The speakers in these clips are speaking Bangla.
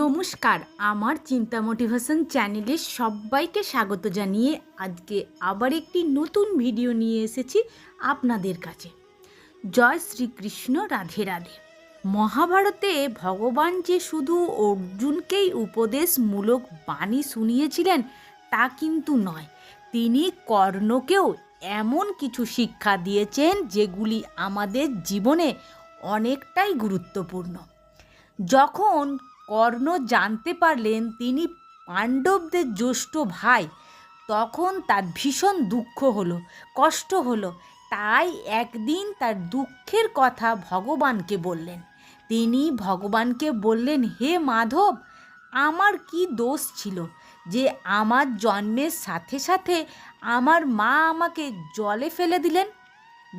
নমস্কার। আমার চিন্তা মোটিভেশন চ্যানেলে সবাইকে স্বাগত জানিয়ে আজকে আবার একটি নতুন ভিডিও নিয়ে এসেছি আপনাদের কাছে। জয় শ্রীকৃষ্ণ, রাধে রাধে। মহাভারতে ভগবান যে শুধু অর্জুনকেই উপদেশমূলক বাণী শুনিয়েছিলেন, তা কিন্তু নয়। তিনি কর্ণকেও এমন কিছু শিক্ষা দিয়েছেন যেগুলি আমাদের জীবনে অনেকটাই গুরুত্বপূর্ণ। যখন কর্ণ জানতে পারলেন তিনি পাণ্ডবদের জ্যেষ্ঠ ভাই। তখন তার ভীষণ দুঃখ হলো, কষ্ট হলো। তাই একদিন তার দুঃখের কথা ভগবানকে বললেন। তিনি ভগবানকে বললেন, হে মাধব, আমার কি দোষ ছিল যে আমার জন্মের সাথে সাথে আমার মা আমাকে জলে ফেলে দিলেন?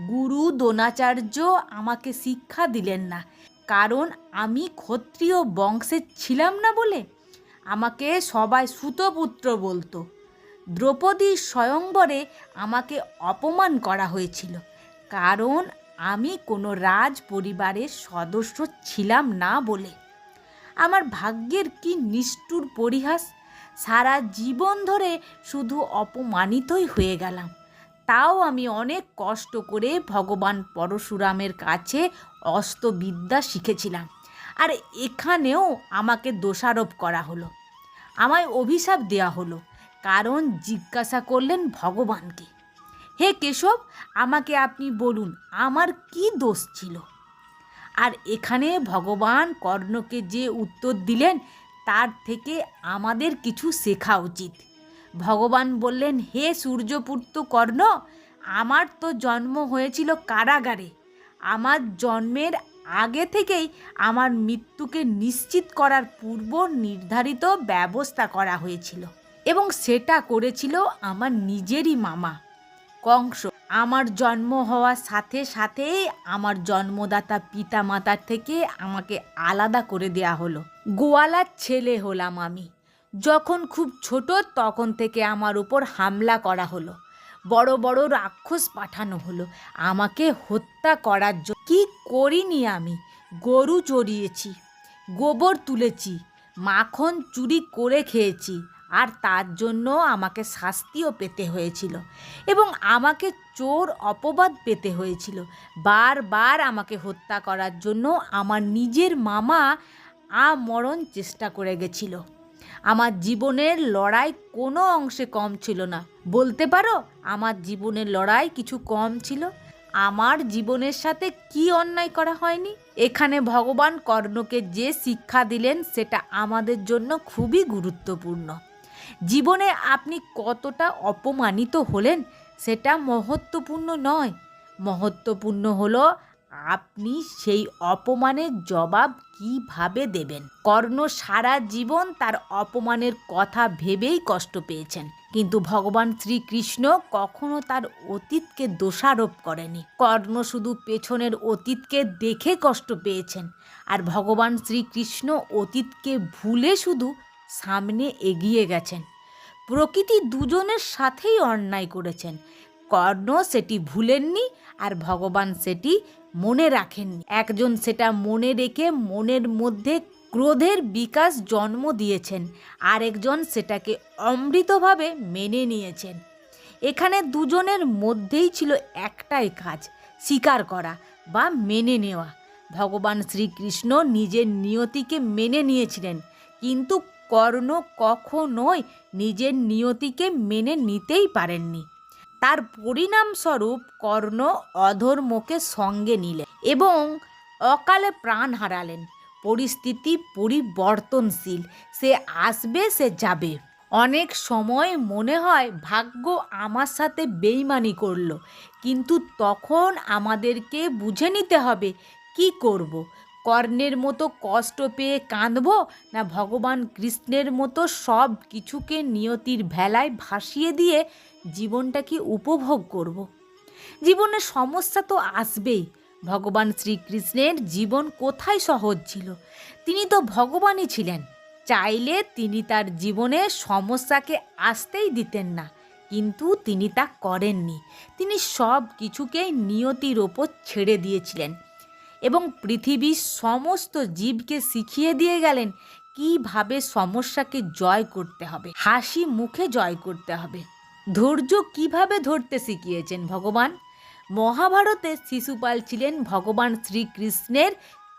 গুরু দ্রোণাচার্য আমাকে শিক্ষা দিলেন না। কারণ আমি ক্ষত্রিয় বংশের ছিলাম না বলে আমাকে সবাই সুতপুত্র বলতো। দ্রৌপদীর স্বয়ংবরে আমাকে অপমান করা হয়েছিল। কারণ আমি কোনো রাজ পরিবারের সদস্য ছিলাম না বলে। আমার ভাগ্যের কি নিষ্ঠুর পরিহাস, সারা জীবন ধরে শুধু অপমানিতই হয়ে গেলাম। তাও আমি অনেক কষ্ট করে ভগবান পরশুরামের কাছে অস্ত্রবিদ্যা শিখেছিলাম। আর এখানেও আমাকে দোষারোপ করা হলো। আমায় অভিশাপ দেওয়া হলো। কারণ জিজ্ঞাসা করলেন ভগবানকে। হে কেশব, আমাকে আপনি বলুন, আমার কি দোষ ছিল? আর এখানে ভগবান কর্ণকে যে উত্তর দিলেন, তার থেকে আমাদের কিছু শেখা উচিত। ভগবান বললেন, হে সূর্যপুত্র কর্ণ, আমার তো জন্ম হয়েছিল কারাগারে। আমার জন্মের আগে থেকেই আমার মৃত্যুকে নিশ্চিত করার পূর্ব নির্ধারিত ব্যবস্থা করা হয়েছিল এবং সেটা করেছিল আমার নিজেরই মামা। কংস, আমার জন্ম হওয়ার সাথে সাথেই আমার জন্মদাতা পিতা মাতার থেকে আমাকে আলাদা করে দেয়া হলো। গোয়ালার ছেলে হলাম আমি। যখন খুব ছোট তখন থেকে আমার উপর হামলা করা হলো। বড় বড় রাক্ষস পাঠানো হলো। আমাকে হত্যা করার জন্য কী করিনি আমি? গরু চড়িয়েছি, গোবর তুলেছি, মাখন চুরি করে খেয়েছি, আর তার জন্য আমাকে শাস্তিও পেতে হয়েছিল এবং আমাকে চোর অপবাদ পেতে হয়েছিল। বারবার আমাকে হত্যা করার জন্য আমার নিজের মামা আমরণ চেষ্টা করে গেছিল। আমার জীবনের লড়াই কোনো অংশে কম ছিল না। বলতে পারো, আমার জীবনের লড়াই কিছু কম ছিল। আমার জীবনের সাথে কি অন্যায় করা হয়নি? এখানে ভগবান কর্ণকে যে শিক্ষা দিলেন, সেটা আমাদের জন্য খুবই গুরুত্বপূর্ণ। জীবনে আপনি কতটা অপমানিত হলেন, সেটা মহত্বপূর্ণ নয়। মহত্বপূর্ণ হলো আপনি সেই অপমানের জবাব কীভাবে দেবেন? কর্ণ সারা জীবন তার অপমানের কথা ভেবেই কষ্ট পেয়েছেন। কিন্তু ভগবান শ্রীকৃষ্ণ কখনো তার অতীতকে দোষারোপ করেনি। কর্ণ শুধু পেছনের অতীতকে দেখে কষ্ট পেয়েছেন। আর ভগবান শ্রীকৃষ্ণ অতীতকে ভুলে শুধু সামনে এগিয়ে গেছেন। প্রকৃতি দুজনের সাথেই অন্যায় করেছেন। কর্ণ সেটি ভুলেননি আর ভগবান সেটি মনে রাখেননি। একজন সেটা মনে রেখে মনের মধ্যে ক্রোধের বিকাশ জন্ম দিয়েছেন। আরেকজন সেটাকে অমৃতভাবে মেনে নিয়েছেন। এখানে দুজনের মধ্যেই ছিল একটাই কাজ, স্বীকার করা বা মেনে নেওয়া। ভগবান শ্রীকৃষ্ণ নিজের নিয়তিকে মেনে নিয়েছিলেন, কিন্তু কর্ণ কখনোই নিজের নিয়তিকে মেনে নিতেই পারেননি। তার পরিণামস্বরূপ কর্ণ অধর্মকে সঙ্গে নিলেন এবং অকালে প্রাণ হারালেন। পরিস্থিতি পরিবর্তনশীল। সে আসবে, সে যাবে। অনেক সময় মনে হয় ভাগ্য আমার সাথে বেইমানি করল। কিন্তু তখন আমাদেরকে বুঝে নিতে হবে, কি করব। কর্ণের মতো কষ্ট পেয়ে কাঁদব না ভগবান কৃষ্ণের মতো সব কিছুকে নিয়তির ভেলায় ভাসিয়ে দিয়ে জীবনটাকে উপভোগ করব। জীবনে সমস্যা তো আসবেই। ভগবান শ্রীকৃষ্ণের জীবন কোথায় সহজ ছিল? তিনি তো ভগবানই ছিলেন। চাইলে তিনি তার জীবনে সমস্যাকে আসতেই দিতেন না। কিন্তু তিনি তা করেননি। তিনি সব কিছুকেই নিয়তির ওপর ছেড়ে দিয়েছিলেন এবং পৃথিবীর সমস্ত জীবকে শিখিয়ে দিয়ে গেলেন কীভাবে সমস্যাকে জয় করতে হবে, হাসি মুখে জয় করতে হবে। ধৈর্য কীভাবে ধরতে শিখিয়েছেন ভগবান? মহাভারতে শিশুপাল ছিলেন ভগবান শ্রীকৃষ্ণের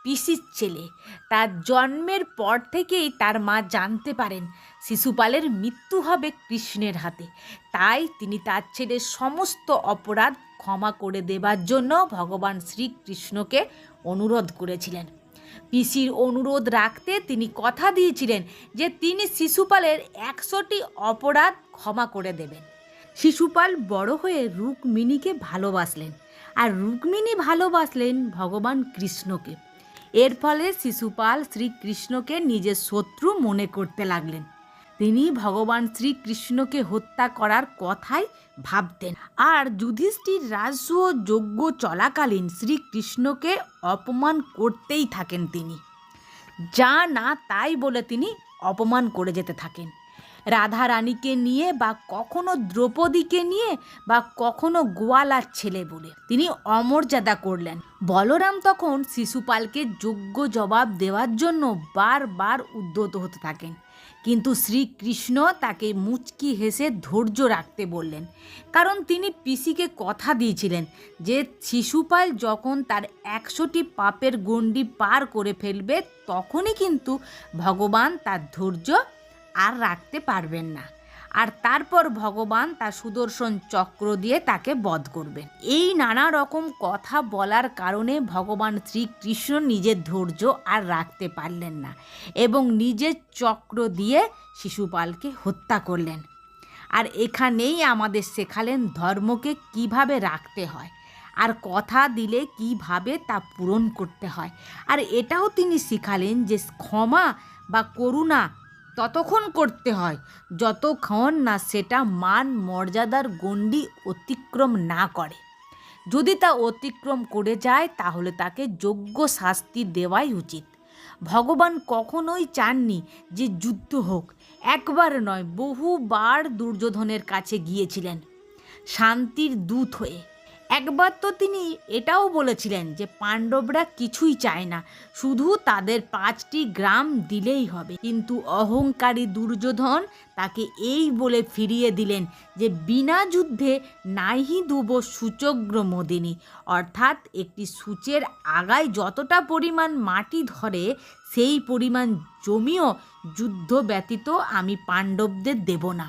পিসির ছেলে। তার জন্মের পর থেকেই তার মা জানতে পারেন শিশুপালের মৃত্যু হবে কৃষ্ণের হাতে। তাই তিনি তার ছেলের সমস্ত অপরাধ ক্ষমা করে দেবার জন্য ভগবান শ্রীকৃষ্ণকে অনুরোধ করেছিলেন। পিসির অনুরোধ রাখতে তিনি কথা দিয়েছিলেন যে তিনি শিশুপালের একশোটি অপরাধ ক্ষমা করে দেবেন। শিশুপাল বড় হয়ে রুক্মিণীকে ভালোবাসলেন আর রুক্মিণী ভালোবাসলেন ভগবান কৃষ্ণকে। এর ফলে শিশুপাল শ্রীকৃষ্ণকে নিজের শত্রু মনে করতে লাগলেন। তিনি ভগবান শ্রীকৃষ্ণকে হত্যা করার কথাই ভাবতেন। আর যুধিষ্ঠির রাজস্ব যজ্ঞ চলাকালীন শ্রীকৃষ্ণকে অপমান করতেই থাকেন তিনি। যা না তাই বলে তিনি অপমান করে যেতে থাকেন। রাধা রানীকে নিয়ে বা কখনো দ্রৌপদীকে নিয়ে বা কখনো গোয়ালার ছেলে বলে। তিনি অমর্যাদা করলেন। বলরাম তখন শিশুপালকে যোগ্য জবাব দেওয়ার জন্য বারবার উদ্যত হতে থাকেন। কিন্তু শ্রীকৃষ্ণ তাকে মুচকি হেসে ধৈর্য রাখতে বললেন। কারণ তিনি পিসিকে কথা দিয়েছিলেন যে, শিশুপাল যখন তার একশোটি পাপের গণ্ডি পার করে ফেলবে, তখনই কিন্তু ভগবান তার ধৈর্য আর রাখতে পারবেন না। আর তারপর ভগবান তার সুদর্শন চক্র দিয়ে তাকে বধ করবেন। এই নানা রকম কথা বলার কারণে ভগবান শ্রীকৃষ্ণ নিজের ধৈর্য আর রাখতে পারলেন না এবং নিজের চক্র দিয়ে শিশুপালকে হত্যা করলেন। আর এখানেই আমাদের শেখালেন ধর্মকে কীভাবে রাখতে হয়, আর কথা দিলে কীভাবে তা পূরণ করতে হয়। আর এটাও তিনি শিখালেন যে ক্ষমা বা করুণা ততক্ষণ করতে হয়। যতক্ষণ না সেটা মান মর্যাদার গণ্ডি অতিক্রম না করে। যদি তা অতিক্রম করে যায়, তাহলে তাকে যোগ্য শাস্তি দেওয়াই উচিত। ভগবান কখনোই চাননি যে যুদ্ধ হোক। একবার নয়, বহুবার দুর্যোধনের কাছে গিয়েছিলেন। শান্তির দূত হয়ে। একবার তো তিনি এটাও বলেছিলেন যে পাণ্ডবরা কিছুই চায় না, শুধু তাদের পাঁচটি গ্রাম দিলেই হবে। কিন্তু অহংকারী দুর্যোধন তাকে এই বলে ফিরিয়ে দিলেন যে বিনা যুদ্ধে নাহি দুব সূচগ্র মোদিনী। অর্থাৎ একটি সূচের আগায় যতটা পরিমাণ মাটি ধরে, সেই পরিমাণ জমিও যুদ্ধ ব্যতীত আমি পাণ্ডবদের দেব না।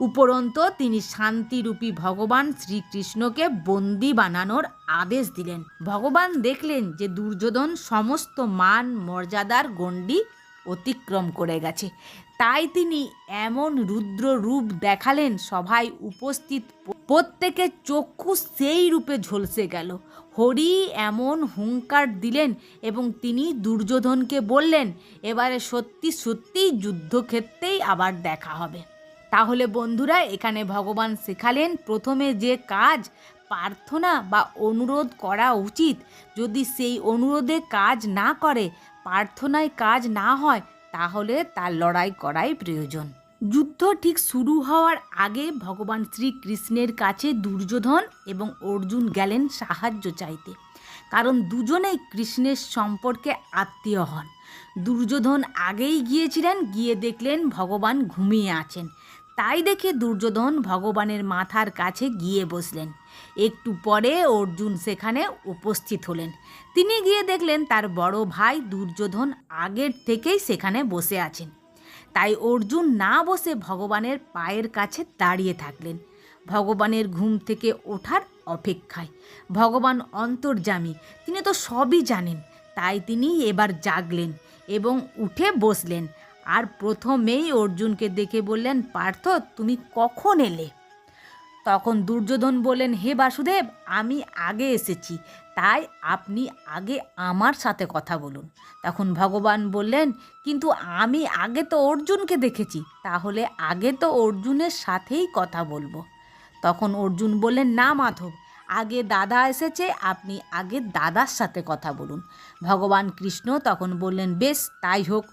উপরন্ত তিনি শান্তিরূপী ভগবান শ্রীকৃষ্ণকে বন্দি বানানোর আদেশ দিলেন। ভগবান দেখলেন যে দুর্যোধন সমস্ত মান, মর্যাদার গণ্ডি অতিক্রম করে গেছে। তাই তিনি এমন রুদ্র রূপ দেখালেন, সভায় উপস্থিত প্রত্যেকের চক্ষু সেই রূপে ঝলসে গেল। হরি এমন হুঙ্কার দিলেন এবং তিনি দুর্যোধনকে বললেন, এবারে সত্যি সত্যিই যুদ্ধক্ষেত্রেই আবার দেখা হবে। তাহলে বন্ধুরা, এখানে ভগবান শেখালেন প্রথমে যে কাজ প্রার্থনা বা অনুরোধ করা উচিত। যদি সেই অনুরোধে কাজ না করে, প্রার্থনায় কাজ না হয়, তাহলে তার লড়াই করাই প্রয়োজন। যুদ্ধ ঠিক শুরু হওয়ার আগে ভগবান শ্রীকৃষ্ণের কাছে দুর্যোধন এবং অর্জুন গেলেন সাহায্য চাইতে। কারণ দুজনেই কৃষ্ণের সম্পর্কে আত্মীয় হন। দুর্যোধন আগেই গিয়েছিলেন, গিয়ে দেখলেন ভগবান ঘুমিয়ে আছেন। তাই দেখে দুর্যোধন ভগবানের মাথার কাছে গিয়ে বসলেন। একটু পরে অর্জুন সেখানে উপস্থিত হলেন। তিনি গিয়ে দেখলেন তার বড় ভাই দুর্যোধন আগের থেকেই সেখানে বসে আছেন। তাই অর্জুন না বসে ভগবানের পায়ের কাছে দাঁড়িয়ে থাকলেন। ভগবানের ঘুম থেকে ওঠার অপেক্ষায়। ভগবান অন্তর্জামী তিনি তো সবই জানেন। তাই তিনি এবার জাগলেন এবং উঠে বসলেন। আর প্রথমেই অর্জুনকে দেখে বললেন, পার্থ, তুমি কখন এলে? তখন দুর্যোধন বললেন, হে বাসুদেব, আমি আগে এসেছি, তাই আপনি আগে আমার সাথে কথা বলুন। তখন ভগবান বললেন, কিন্তু আমি আগে তো অর্জুনকে দেখেছি, তাহলে আগে তো অর্জুনের সাথেই কথা বলব। তখন অর্জুন বললেন, না মাধব, আগে দাদা এসেছে, আপনি আগে দাদার সাথে কথা বলুন। ভগবান কৃষ্ণ তখন বললেন, বেশ, তাই হোক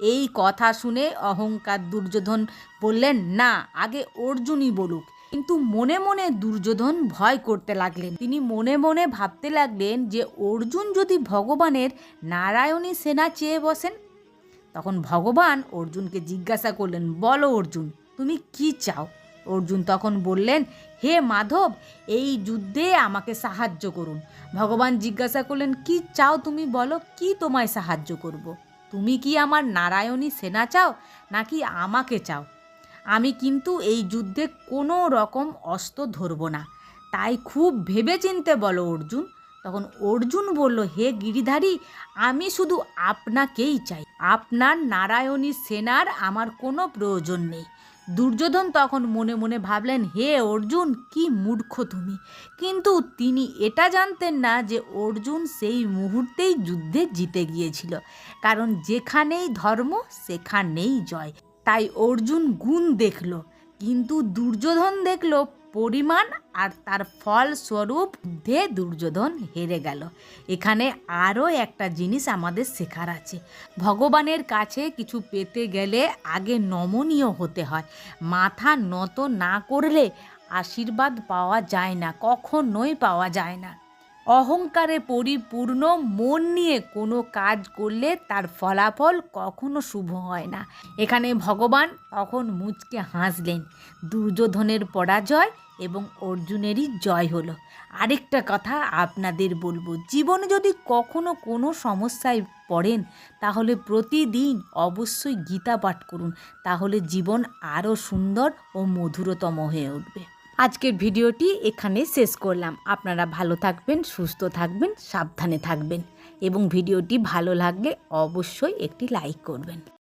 এই কথা শুনে অহংকার দুর্যোধন বললেন, না, আগে অর্জুনই বলুক। কিন্তু মনে মনে দুর্যোধন ভয় করতে লাগলেন। তিনি মনে মনে ভাবতে লাগলেন যে অর্জুন যদি ভগবানের নারায়ণী সেনা চেয়ে বসেন, তখন ভগবান অর্জুনকে জিজ্ঞাসা করলেন, বলো অর্জুন, তুমি কি চাও? অর্জুন তখন বললেন, হে মাধব, এই যুদ্ধে আমাকে সাহায্য করুন। ভগবান জিজ্ঞাসা করলেন, কি চাও তুমি বলো? কি তোমায় সাহায্য করব। তুমি কি আমার নারায়ণী সেনা চাও, নাকি আমাকে চাও? আমি কিন্তু এই যুদ্ধে কোনো রকম অস্ত্র ধরব না। তাই খুব ভেবে চিনতে বলো, অর্জুন। তখন অর্জুন বলল, হে গিরিধারী, আমি শুধু আপনাকেই চাই। আপনার নারায়ণী সেনার আমার কোনো প্রয়োজন নেই। দুর্যোধন তখন মনে মনে ভাবলেন, হে অর্জুন, কি মূর্খ তুমি। কিন্তু তিনি এটা জানতেন না যে অর্জুন সেই মুহূর্তেই যুদ্ধে জিতে গিয়েছিল। কারণ যেখানেই ধর্ম, সেখানেই জয়। তাই অর্জুন গুণ দেখল, কিন্তু দুর্যোধন দেখল, পরিমাণ আর তার ফলস্বরূপ যুদ্ধে দুর্যোধন হেরে গেল। এখানে আরও একটা জিনিস আমাদের শেখার আছে। ভগবানের কাছে কিছু পেতে গেলে আগে নমনীয় হতে হয়। মাথা নত না করলে আশীর্বাদ পাওয়া যায় না, কখনোই পাওয়া যায় না। অহংকারে পরিপূর্ণ মন নিয়ে কোনো কাজ করলে তার ফলাফল কখনো শুভ হয় না। এখানে ভগবান তখন মুচকে হাসলেন, দুর্যোধনের পরাজয় এবং অর্জুনেরই জয় হলো। আরেকটা কথা আপনাদের বলব, জীবনে যদি কখনো কোনো সমস্যায় পড়েন, তাহলে প্রতিদিন অবশ্যই গীতা পাঠ করুন, তাহলে জীবন আরও সুন্দর ও মধুরতম হয়ে উঠবে। আজকের ভিডিওটি এখানে শেষ করলাম। আপনারা ভালো থাকবেন, সুস্থ থাকবেন, সাবধানে থাকবেন এবং ভিডিওটি ভালো লাগলে অবশ্যই একটি লাইক করবেন।